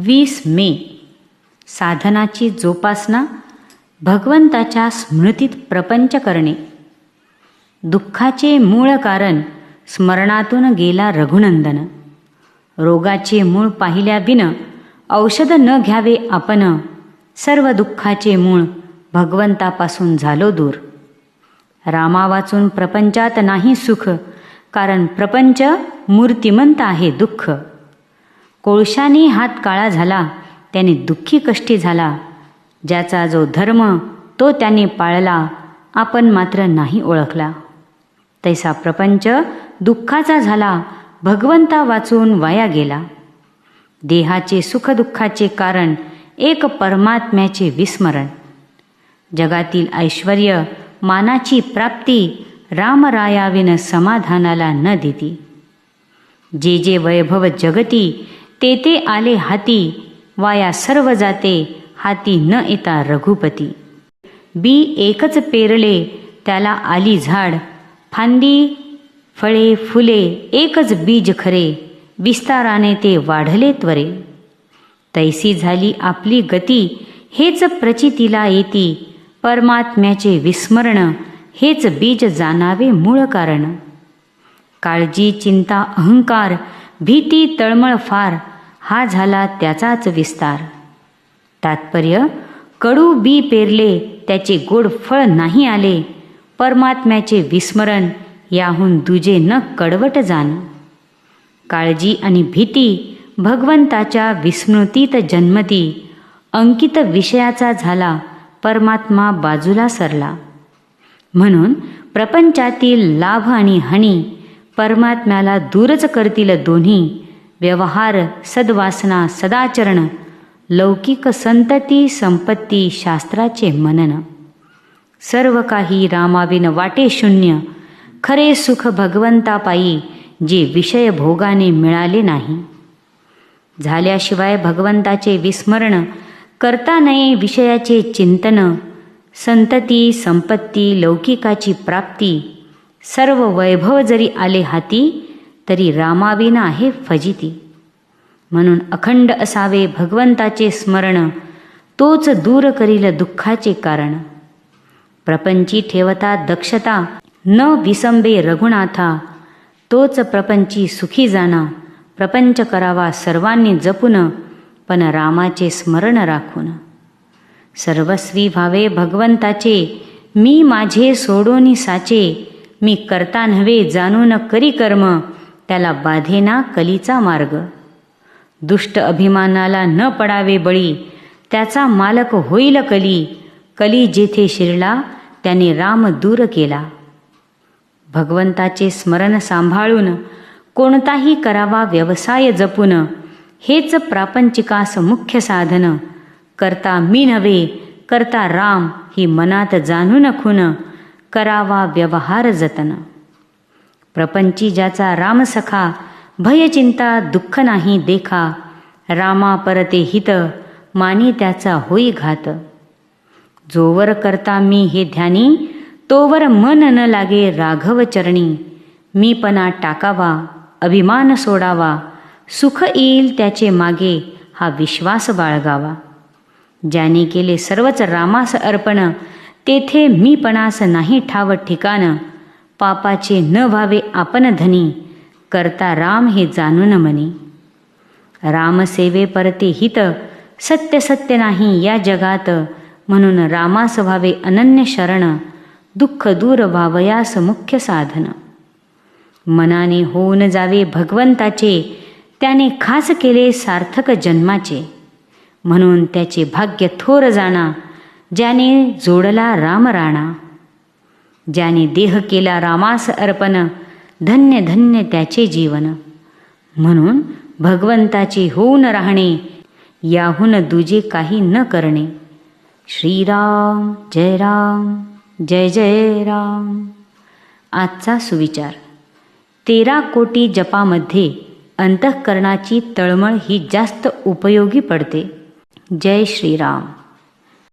वीस मे. साधनाची जोपासना भगवंताच्या स्मृतीत प्रपंच करणे. दुःखाचे मूळ कारण स्मरणातून गेला रघुनंदन. रोगाचे मूळ पाहिल्या बिन औषध न घ्यावे आपण. सर्व दुःखाचे मूळ भगवंतापासून झालो दूर. रामा वाचून प्रपंचात नाही सुख कारण प्रपंच मूर्तिमंत आहे दुःख. कोळशाने हात काळा झाला त्याने दुःखी कष्टी झाला. ज्याचा जो धर्म तो त्याने पाळला आपण मात्र नाही ओळखला. तैसा प्रपंच दुःखाचा झाला भगवंता वाचून वाया गेला. देहाचे सुखदुःखाचे कारण एक परमात्म्याचे विस्मरण. जगातील ऐश्वर मानाची प्राप्ती रामरायाविन समाधानाला न देती. जे जे वैभव जगती तेथे आले हाती वाया सर्व जाते हाती न येता रघुपती. बी एकच पेरले त्याला आली झाड. फांदी फळे फुले एकच बीज खरे विस्ताराने ते वाढले त्वरे. तैसी झाली आपली गती हेच प्रचितीला येती. परमात्म्याचे विस्मरण हेच बीज जाणावे मूळ कारण. काळजी चिंता अहंकार भीती तळमळ फार हा झाला त्याचाच विस्तार. तात्पर्य कडू बी पेरले त्याचे गोड फळ नाही आले परमात्म्याचे विस्मरण याहून दुजे न कडवट जाण. काळजी आणि भीती भगवंताच्या विस्मृतीत जन्मती अंकित विषयाचा झाला परमात्मा बाजूला सरला. म्हणून प्रपंचातील लाभ आणि हानी परमात्म्याला दूरच करतील दोन्ही. व्यवहार सद्वासना सदाचरण लौकिक संतती संपत्ती शास्त्राचे मनन. सर्व काही रामाविन वाटे शून्य. खरे सुख भगवंतापायी जे विषय भोगाने मिळाले नाही. झाल्याशिवाय भगवंताचे विस्मरण करता नये विषयाचे चिंतन संतती संपत्ती लौकिकाची प्राप्ती सर्व वैभव जरी आले हाती तरी रामाविना आहे फजिती. म्हणून अखंड असावे भगवंताचे स्मरण तोच दूर करील दुःखाचे कारण. प्रपंची ठेवता दक्षता न विसंबे रघुनाथा तोच प्रपंची सुखी जाणा प्रपंच करावा सर्वांनी जपून पण रामाचे स्मरण राखून. सर्वस्वी व्हावे भगवंताचे मी माझे सोडोनी साचे मी करता नव्हे जाणून करी कर्म. त्याला बाधेना कलीचा मार्ग. दुष्ट अभिमानाला न पडावे बळी त्याचा मालक होईल कली. कली जेथे शिरला त्याने राम दूर केला. भगवंताचे स्मरण सांभाळून कोणताही करावा व्यवसाय जपून हेच प्रापंचिकास मुख्य साधन. करता मी नव्हे करता राम ही मनात जाणून खून. करावा व्यवहार जतन. प्रपंची ज्याचा रामसखा भयचिंता दुःख नाही देखा रामा परते हित मानी त्याचा होई घात. जोवर करता मी हे ध्यानी तोवर मन न लागे राघव चरणी. मीपणा टाकावा अभिमान सोडावा सुख येईल त्याचे मागे हा विश्वास बाळगावा. ज्याने केले सर्वच रामास अर्पण तेथे मीपणास नाही ठाव ठिकाण. पापाचे न व्हावे आपण धनी करता राम हे जाणून मनी. रामसेवे परते हित सत्य सत्य नाही या जगात. म्हणून रामास व्हावे अनन्य शरण दुःख दूर व्हावयास मुख्य साधन. मनाने होऊन जावे भगवंताचे त्याने खास केले सार्थक जन्माचे. म्हणून त्याचे भाग्य थोर जाणा ज्याने जोडला रामराणा ज्याने देह केला रामास अर्पण धन्य धन्य त्याचे जीवन. म्हणून भगवंताचे होऊन राहणे याहून दुजे काही न करणे. श्रीराम जय राम जय जय राम. आजचा सुविचार. तेरा कोटी जपामध्ये अंतःकरणाची तळमळ ही जास्त उपयोगी पडते. जय श्रीराम.